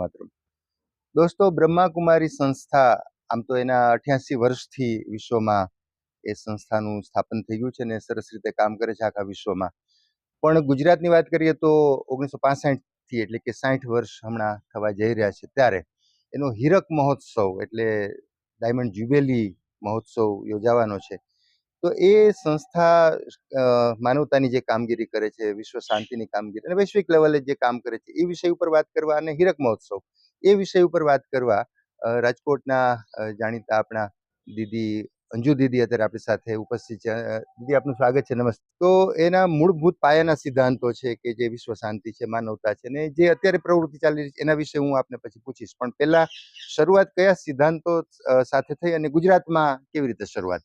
માતરમ દોસ્તો, બ્રહ્માકુમારી સંસ્થા, આમ તો એના અઠ્યાસી વર્ષથી વિશ્વમાં એ સંસ્થાનું સ્થાપન થઈ ગયું છે ને સરસ રીતે કામ કરે છે આખા વિશ્વમાં. પણ ગુજરાતની વાત કરીએ તો ઓગણીસો થી એટલે કે સાઠ વર્ષ હમણાં થવા જઈ રહ્યા છે ત્યારે એનો હીરક મહોત્સવ એટલે ડાયમંડ જ્યુબેલી મહોત્સવ યોજાવાનો છે. તો એ સંસ્થા માનવતાની જે કામગીરી કરે છે, વિશ્વ શાંતિની કામગીરી અને વૈશ્વિક લેવલે જે કામ કરે છે, એ વિષય ઉપર વાત કરવા અને હીરક મહોત્સવ, એ વિષય ઉપર વાત કરવા રાજકોટના જાણીતા આપણા દીદી, અંજુ દીદી અત્યારે આપણી સાથે ઉપસ્થિત છે. દીદી, આપનું સ્વાગત છે, નમસ્તે. તો એના મૂળભૂત પાયાના સિદ્ધાંતો છે કે જે વિશ્વ શાંતિ છે, માનવતા છે ને જે અત્યારે પ્રવૃત્તિ ચાલી રહી છે, એના વિશે હું આપને પછી પૂછીશ. પણ પહેલા શરૂઆત કયા સિદ્ધાંતો સાથે થઈ અને ગુજરાતમાં કેવી રીતે શરૂઆત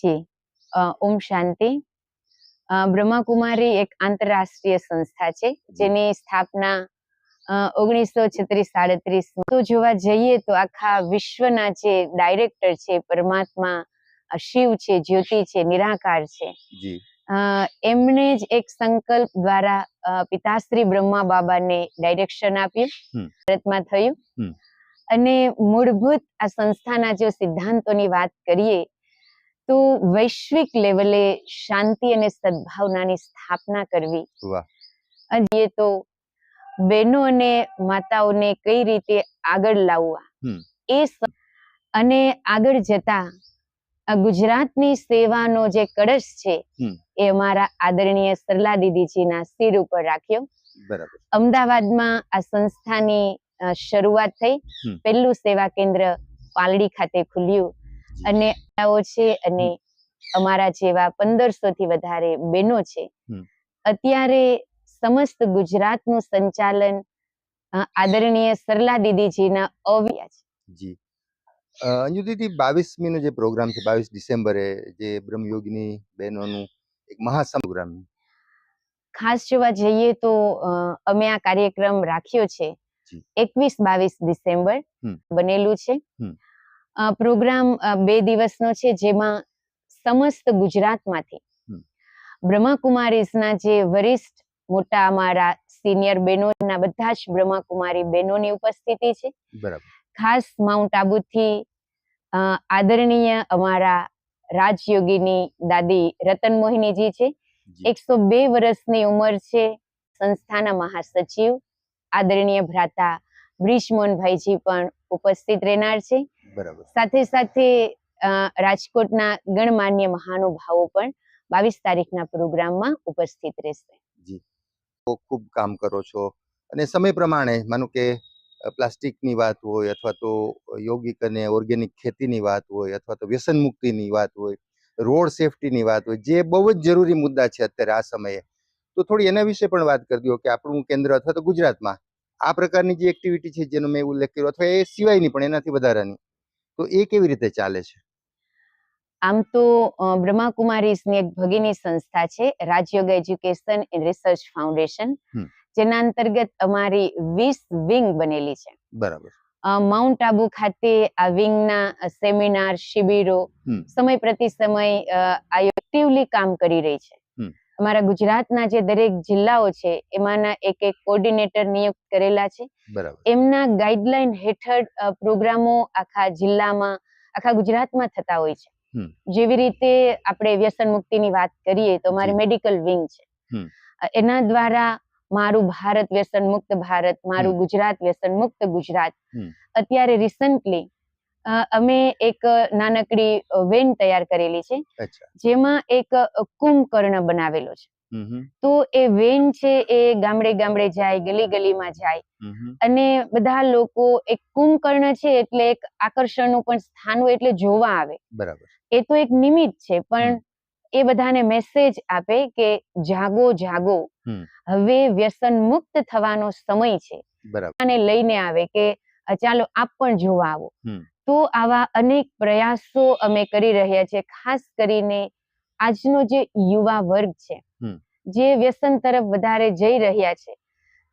જી. ઓમ શાંતિ. બ્રહ્માકુમારી એક આંતરરાષ્ટ્રીય સંસ્થા છે જેની સ્થાપના ઓગણીસો છત્રીસ સાડત્રીસ તો જોવા જઈએ તો આખા વિશ્વના જે ડાયરેક્ટર છે પરમાત્મા શિવ છે જ્યોતિ છે નિરાકાર છે. એમણે જ એક સંકલ્પ દ્વારા પિતાશ્રી બ્રહ્મા બાબાને ડાયરેક્શન આપ્યું. ભારતમાં થયું. અને મૂળભૂત આ સંસ્થાના જો સિદ્ધાંતોની વાત કરીએ તો વૈશ્વિક લેવલે શાંતિ અને સદભાવનાની સ્થાપના કરવી. અને તો બહેનો અને માતાઓને કઈ રીતે આગળ લાવવા? એ અને આગળ જતા ગુજરાતની સેવાનો જે કળશ છે એ અમારા આદરણીય સરલા દીદીજીના સિર ઉપર રાખ્યો. અમદાવાદમાં આ સંસ્થાની શરૂઆત થઈ. પહેલું સેવા કેન્દ્ર પાલડી ખાતે ખુલ્યું. અને આવો છે અને અમારા જેવા પંદરસો થી વધારે બહેનો છે. અત્યારે સમસ્ત ગુજરાતનું સંચાલન આદરણીય સરલા દીદીજીના અવ્યા છે. જી. અંજુ દીદી બાવીસમીનો જે પ્રોગ્રામ છે બાવીસ ડિસેમ્બરે જે બ્રહ્મયોગીની બહેનોનું એક મહાસમ પ્રોગ્રામ. ખાસ જોવા જઈએ તો અમે આ કાર્યક્રમ રાખ્યો છે એકવીસ બાવીસ ડિસેમ્બર બનેલું છે. પ્રોગ્રામ બે દિવસનો છે જેમાં સમસ્ત ગુજરાતમાંથી હમ. બ્રહ્માકુમારીઝના જે વરિષ્ઠ મોટા અમારા સિનિયર બહેનોના બધા જ બ્રહ્માકુમારી બહેનોની ઉપસ્થિતિ છે. ખાસ માઉન્ટ આબુથી આદરણીય અમારા રાજયોગીની દાદી રતન મોહિનીજી છે. એકસો બે વર્ષની ઉંમર છે સંસ્થાના મહાસચિવ. આદરણીય ભ્રાતા બ્રિજમોહનભાઈજી પણ ઉપસ્થિત રહેનાર છે. સાથે સાથે રાજકોટના ગણમાન્ય મહાનુભાવો પણ બાવીસ તારીખના પ્રોગ્રામમાં ઉપસ્થિત રહેશે. જી. ખૂબ કામ કરો છો. અને સમય પ્રમાણે માનો કે પ્લાસ્ટિકની વાત હોય અથવા તો યોગિક અને ઓર્ગેનિક ખેતીની વાત હોય અથવા તો વ્યસન મુક્તિની વાત હોય રોડ સેફટીની વાત હોય જે બહુ જ જરૂરી મુદ્દા છે અત્યારે આ સમયે. તો થોડી એના વિશે પણ વાત કરી દો કે આપણું કેન્દ્ર અથવા તો ગુજરાતમાં આ પ્રકારની જે એક્ટિવિટી છે જેનો મેં ઉલ્લેખ કર્યો અથવા એ સિવાયની પણ એનાથી વધારાની. તો એ કેવી રીતે ચાલે છે આમ તો બ્રહ્માકુમારીઝની એક ભગીની સંસ્થા છે Rajyoga education and research foundation જેના અંતર્ગત અમારી વીસ વિંગ બનેલી છે બરાબર માઉન્ટ આબુ ખાતે આ વિંગના સેમિનાર શિબિરો. સમય પ્રતિ સમય અ, એક્ટિવલી કામ કરી રહી છે. અમારા ગુજરાતના જે દરેક જિલ્લાઓ છે એમાંના એક એક કોર્ડિનેટર નિયુક્ત કરેલા છે. એમના ગાઈડલાઈન હેઠળ પ્રોગ્રામો આખા જિલ્લામાં આખા ગુજરાતમાં થતા હોય છે. જેવી રીતે આપણે વ્યસન મુક્તિની વાત કરીએ તો અમારી મેડિકલ વિંગ છે. એના દ્વારા મારું ભારત વ્યસન મુક્ત ભારત મારું ગુજરાત વ્યસન મુક્ત ગુજરાત. અત્યારે રિસન્ટલી અમે એક નાનકડી વેન તૈયાર કરેલી છે. જેમાં એક કુંભકર્ણ બનાવેલો છે. તો એ વેન છે એ ગામડે ગામડે જાય ગલી ગલીમાં જાય. અને બધા લોકો એક કુંભકર્ણ છે એટલે એક આકર્ષણનું પણ સ્થાન હોય એટલે જોવા આવે. બરાબર. એ તો એક નિમિત્ત છે પણ એ બધાને મેસેજ આપે કે જાગો જાગો. હવે વ્યસન મુક્ત થવાનો સમય છે. બરાબર. અને લઈને આવે કે ચાલો આપ પણ જોવા આવો. તો આવા અનેક પ્રયાસો અમે કરી રહ્યા છીએ ખાસ કરીને આજનો જે યુવા વર્ગ છે જે વ્યસન તરફ વધારે જઈ રહ્યા છે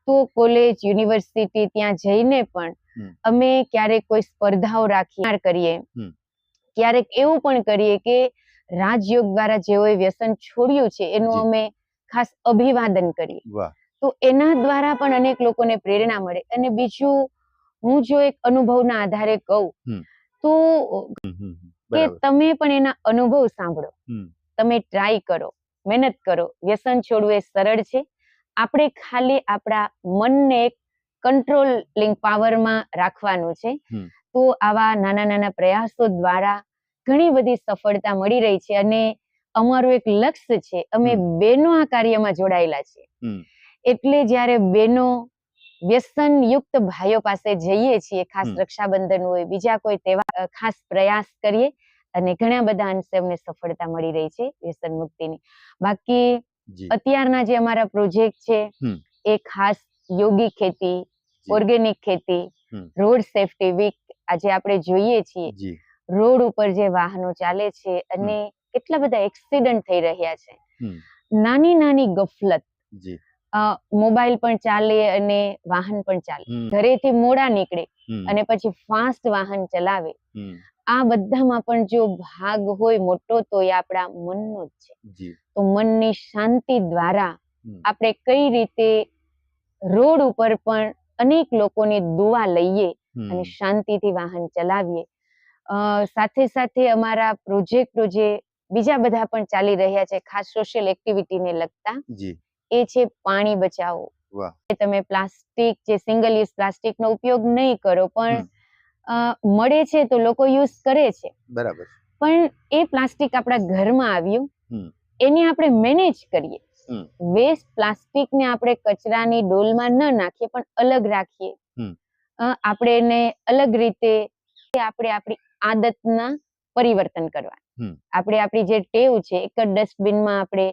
તો કોલેજ યુનિવર્સિટી ત્યાં જઈને પણ અમે ક્યારેક કોઈ સ્પર્ધાઓ રાખી કરીએ. ક્યારેક એવું પણ કરીએ કે રાજયોગ દ્વારા જેઓએ વ્યસન છોડ્યું છે એનું અમે ખાસ અભિવાદન કરીએ. તો એના દ્વારા પણ અનેક લોકોને પ્રેરણા મળે અને બીજું હું જો એક અનુભવના આધારે કહું તો. કે તમે પણ એના અનુભવ સાંભળો. તમે ટ્રાય કરો મહેનત કરો. વ્યસન છોડવું એ સરળ છે. આપણે ખાલી આપણા મનને એક કંટ્રોલિંગ પાવરમાં રાખવાનું છે. તો આવા નાના નાના પ્રયાસો દ્વારા ઘણી બધી સફળતા મળી રહી છે અને અમારું એક લક્ષ્ય છે. અમે. બેનો આ કાર્યમાં જોડાયેલા છે એટલે જ્યારે બેનો વ્યસન યુક્ત ભાઈઓ પાસે જઈએ છીએ ખાસ રક્ષાબંધન હોય બીજા કોઈ તેવા ખાસ પ્રયાસ કરીએ અને ઘણા બધા અંશે અમને સફળતા મળી રહી છે વ્યસન મુક્તિની. બાકી અત્યારના જે અમારા પ્રોજેક્ટ છે એ ખાસ યોગી ખેતી ઓર્ગેનિક ખેતી રોડ સેફટી વીક આજે આપણે જોઈએ છીએ. રોડ ઉપર જે વાહનો ચાલે છે અને કેટલા બધા એક્સિડન્ટ થઈ રહ્યા છે. નાની નાની ગફલત મોબાઈલ પણ ચાલે અને વાહન પણ ચાલે. ઘરેથી મોડા નીકળે અને પછી ફાસ્ટ વાહન ચલાવે. આ બધામાં પણ જો ભાગ હોય મોટો તો એ આપણા મનનો જ છે. તો મનની શાંતિ દ્વારા આપણે કઈ રીતે રોડ ઉપર પણ અનેક લોકોની દુવા લઈએ અને શાંતિથી વાહન ચલાવીએ. સાથે સાથે અમારા પ્રોજેક્ટો જે બીજા બધા પણ ચાલી રહ્યા છે ખાસ સોશિયલ એક્ટિવિટીને લગતા. એ છે પાણી બચાવો. તમે પ્લાસ્ટિક જે સિંગલ યુઝ પ્લાસ્ટિક નો ઉપયોગ નહીં કરો પણ મળે છે તો લોકો યુઝ કરે છે. બરાબર. પણ એ પ્લાસ્ટિક આપણા ઘરમાં આવ્યું એને આપણે મેનેજ કરીએ. વેસ્ટ પ્લાસ્ટિક ને આપણે કચરાની ડોલમાં ન નાખીએ પણ અલગ રાખીએ. આપણે એને અલગ રીતે આપણે આપણી આદતના પરિવર્તન કરવા. આપણે આપણી જે ટેવ છે એક જ ડસ્ટબિનમાં આપણે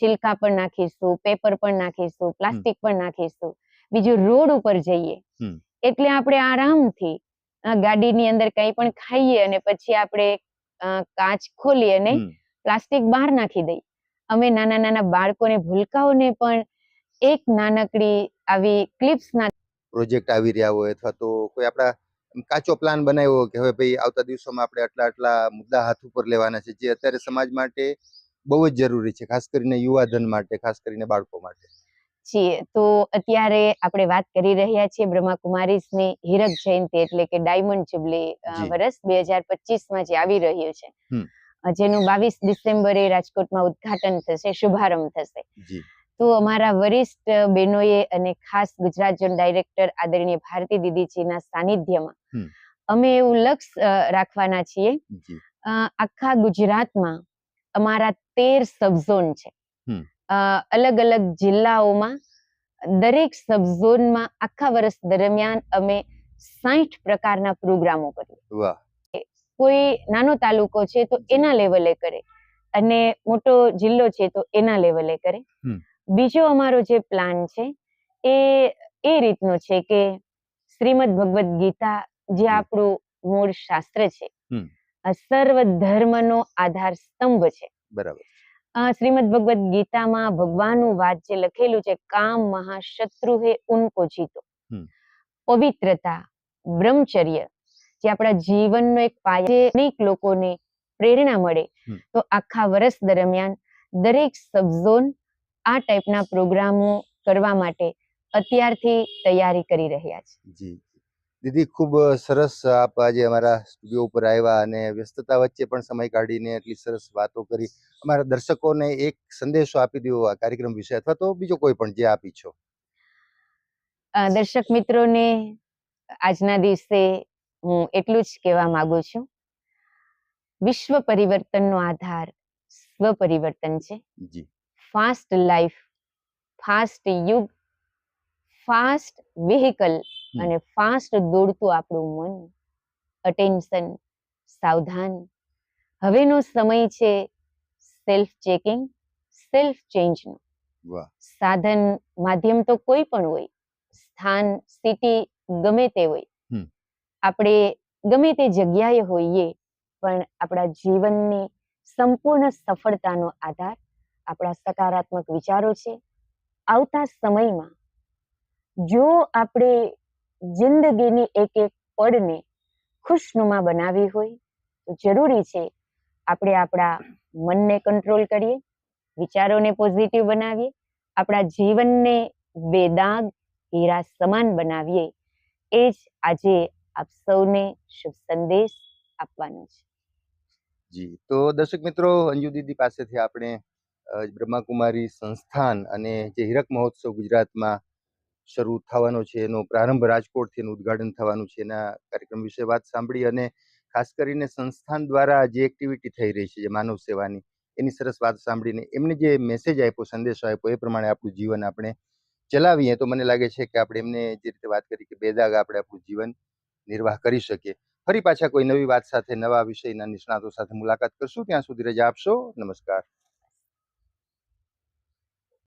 છિલકા પણ નાખીશું પેપર પણ નાખીશું પ્લાસ્ટિક પણ નાખીશું. બીજું રોડ ઉપર જઈએ. એટલે આપણે આરામથી ગાડીની અંદર કંઈ પણ ખાઈએ અને પછી આપણે કાચ ખોલી અને પ્લાસ્ટિક બહાર નાખી દઈએ. અમે નાના નાના બાળકોને ભૂલકાઓને પણ એક નાનકડી આવી ક્લિપ્સ ના પ્રોજેક્ટ આવી રહ્યા હોય અથવા તો કોઈ આપણા કાચો પ્લાન બનાવ્યો કે હવે ભાઈ આવતા દિવસોમાં આપણે આટલા આટલા મુદ્દા હાથ ઉપર લેવાના છે જે અત્યારે સમાજ માટે બહુ જ જરૂરી છે ખાસ કરીને યુવાધન માટે ખાસ કરીને બાળકો માટે. છીએ તો અત્યારે આપણે વાત કરી રહ્યા છીએ બ્રહ્માકુમારીઝની હીરક જયંતિ એટલે કે ડાયમંડ જુબલી વર્ષ બે હજાર પચીસમાં જે આવી રહ્યું છે. જેનું બાવીસ ડિસેમ્બરે રાજકોટમાં ઉદ્ઘાટન થશે શુભારંભ થશે. તો અમારા વરિષ્ઠ બહેનોએ અને ખાસ ગુજરાત ઝોન ડાયરેક્ટર આદરણીય ભારતી દીદીજીના સાનિધ્યમાં અમે એવું લક્ષ્ય રાખવાના છીએ. આખા ગુજરાતમાં અમારા તેર સબઝોન છે. અલગ અલગ જિલ્લાઓમાં દરેક સબઝોનમાં આખા વર્ષ દરમિયાન અમે સાઠ પ્રકારના પ્રોગ્રામો કરીએ. કોઈ નાનો તાલુકો છે તો એના લેવલે કરે અને મોટો જિલ્લો છે તો એના લેવલે કરે. બીજો અમારો જે પ્લાન છે એ એ રીતનો છે કે શ્રીમદ ભગવદ્ ગીતા જે આપણું મૂળ શાસ્ત્ર છે સર્વ ધર્મનો આધાર સ્તંભ છે. બરાબર. શ્રીમદ ભગવદ ગીતામાં ભગવાનનું વાત લખેલું છે કામ મહાશત્રુ હે ઉનકો જીતો. પવિત્રતા બ્રહ્મચર્ય જે આપણા જીવનનો એક પાયો અનેક લોકોને પ્રેરણા મળે. તો આખા વર્ષ દરમિયાન દરેક સબઝોન આ ટાઈપના પ્રોગ્રામો કરવા માટે અત્યારથી તૈયારી કરી રહ્યા છે. જી. દીદી ખૂબ સરસ આપ આજે અમારા સ્ટુડિયો ઉપર આવ્યા અને વ્યસ્તતા વચ્ચે પણ સમય કાઢીને એટલી સરસ વાતો કરી. અમારા દર્શકોને એક સંદેશો આપી દો આ કાર્યક્રમ વિશે અથવા તો બીજો કોઈ પણ જે આપી છો. દર્શક મિત્રોને આજના દિવસે હું એટલું જ કહેવા માંગુ છું. વિશ્વ પરિવર્તનનો આધાર સ્વ પરિવર્તન છે. જી. ફાસ્ટ લાઈફ ફાસ્ટ યુગ ફાસ્ટ વેહિકલ અને ફાસ્ટ દોડતું આપણું મન. અટેન્શન સાવધાન. હવેનો સમય છે સેલ્ફ ચેકિંગ સેલ્ફ ચેન્જનો સાધન માધ્યમ તો કોઈ પણ હોય સ્થાન સિટી ગમે તે હોય. આપણે ગમે તે જગ્યાએ હોઈએ પણ આપણા જીવનની સંપૂર્ણ સફળતાનો આધાર આપણા સકારાત્મક વિચારો છે. આવતા સમયમાં જો આપણે જિંદગીની એક એક પળને ખુશનુમા બનાવી હોય, તો જરૂરી છે આપણે આપણા મનને કંટ્રોલ કરીએ, વિચારોને પોઝિટિવ બનાવીએ, આપણા જીવનને બેદાગ, હીરા સમાન બનાવીએ. એ જ આજે આપ સૌને શુભ સંદેશ આપવાનો છે. જી, તો દર્શક મિત્રો, અંજુ દીદી પાસેથી આપણે બ્રહ્માકુમારી સંસ્થાન અને જે હીરક મહોત્સવ ગુજરાતમાં શરૂ થવાનો છે, એનો પ્રારંભ રાજકોટથી એનું ઉદઘાટન થવાનું છે, એના કાર્યક્રમ વિશે વાત સાંભળી અને ખાસ કરીને સંસ્થાન દ્વારા જે એક્ટિવિટી થઈ રહી છે, જે માનવ સેવાની, એની સરસ વાત સાંભળીને એમને જે મેસેજ આપ્યો, સંદેશો આપ્યો, એ પ્રમાણે આપણું જીવન આપણે ચલાવીએ, તો મને લાગે છે કે આપણે એમને જે રીતે વાત કરી કે બેદાગ આપણે આપણું જીવન નિર્વાહ કરી શકીએ. ફરી પાછા કોઈ નવી વાત સાથે, નવા વિષયના નિષ્ણાતો સાથે મુલાકાત કરશું. ત્યાં સુધી રજા આપશો. નમસ્કાર.